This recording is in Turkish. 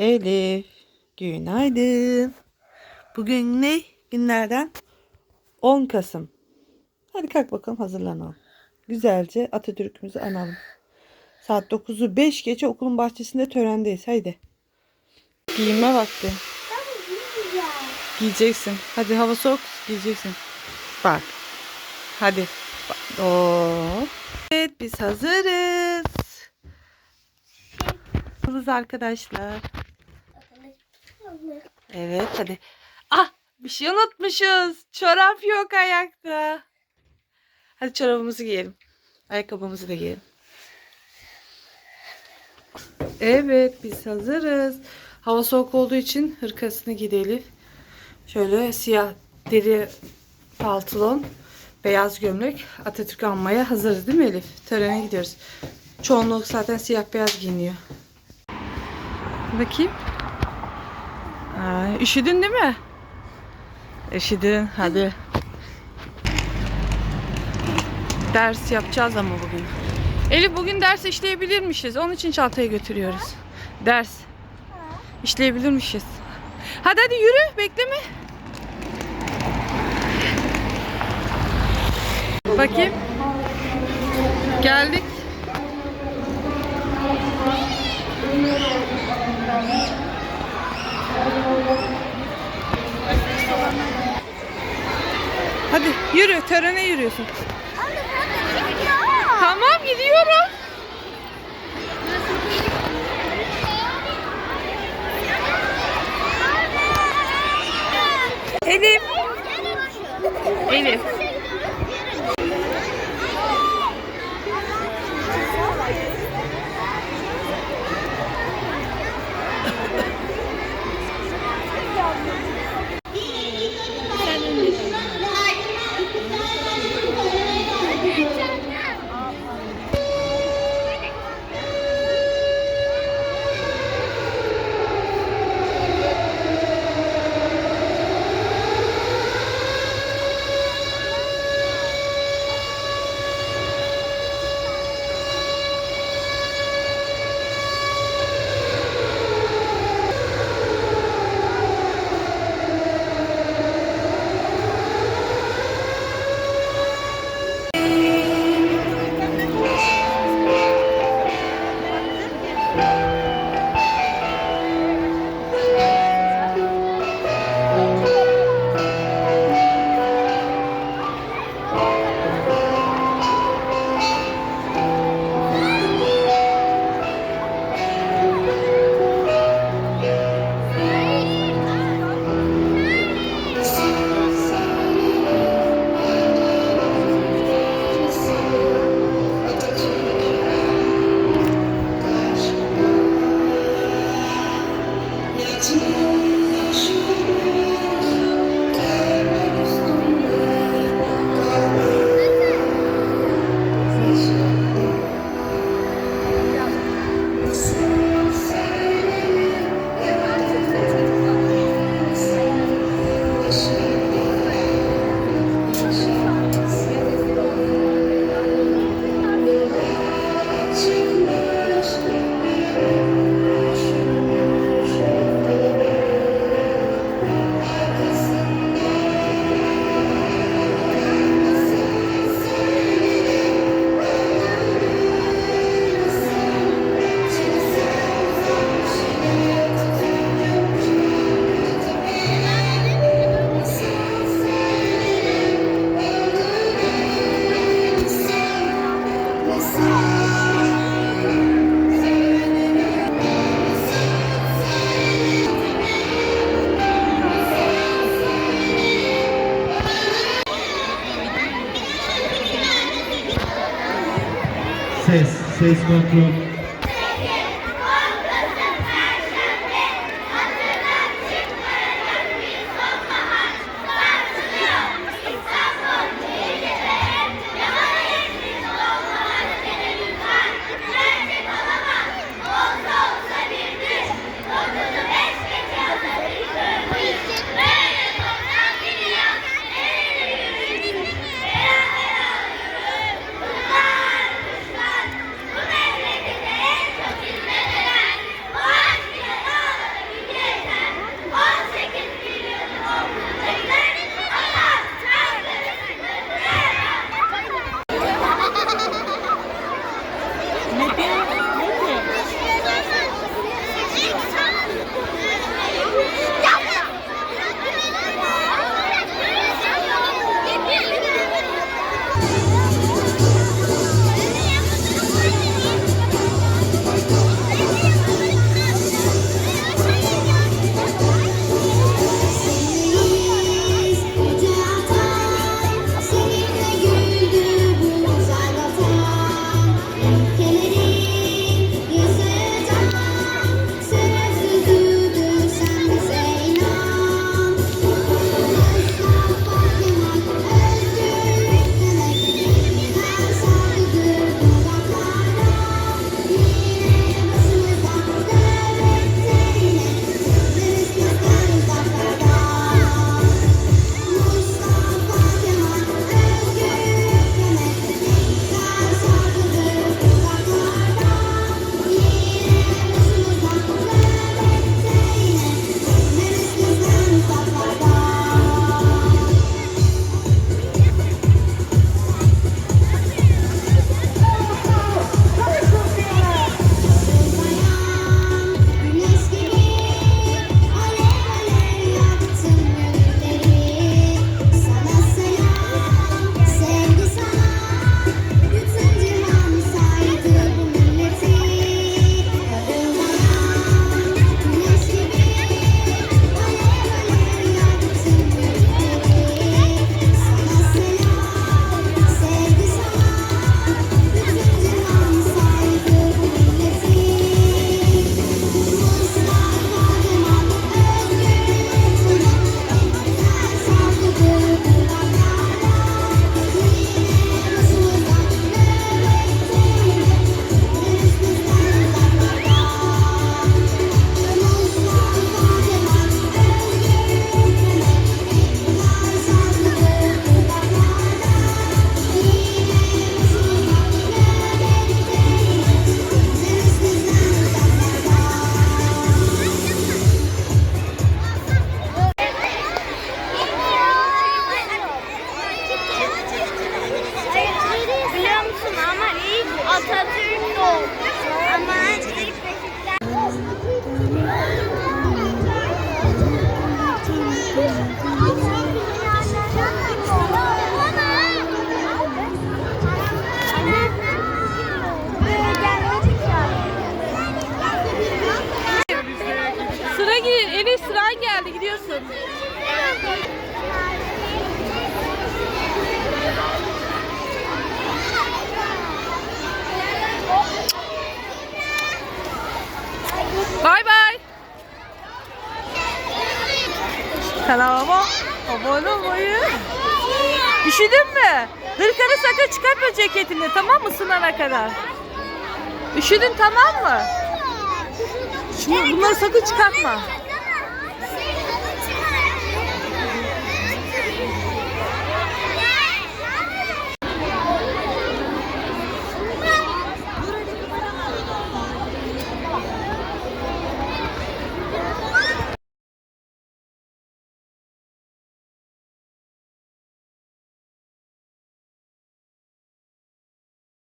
Elif. Günaydın. Bugün ne? Günlerden 10 Kasım. Hadi kalk bakalım hazırlanalım. Güzelce Atatürk'ümüzü analım. Saat 9'u 5 geçe okulun bahçesinde törendeyiz. Haydi. Giyinme vakti. Giyeceksin. Hadi hava soğuk giyeceksin. Bak. Hadi. Bak. Oo. Evet biz hazırız. Hazırız arkadaşlar. Evet hadi. Ah bir şey unutmuşuz. Çorap yok ayakta. Hadi çorabımızı giyelim. Ayakkabımızı da giyelim. Evet biz hazırız. Hava soğuk olduğu için hırkasını gidelim. Şöyle siyah deri pantolon, beyaz gömlek Atatürk almaya hazırız değil mi Elif? Törene gidiyoruz. Çoğunluk zaten siyah beyaz giyiniyor. Bakayım. Aa, üşüdün değil mi? Üşüdün. Hadi. Ders yapacağız ama bugün. Elif bugün ders işleyebilirmişiz. Onun için çantayı götürüyoruz. Ders. İşleyebilirmişiz. Hadi hadi yürü. Bekleme. Bakayım. Geldik. Hadi yürü. Törene yürüyorsun. Tamam gidiyorum. vocês quanto 出。Abone olmayı. Üşüdün mü? Hırkanı sakın çıkartma ceketini tamam mı sınana kadar? Üşüdün tamam mı? Şimdi bunları sakın çıkartma.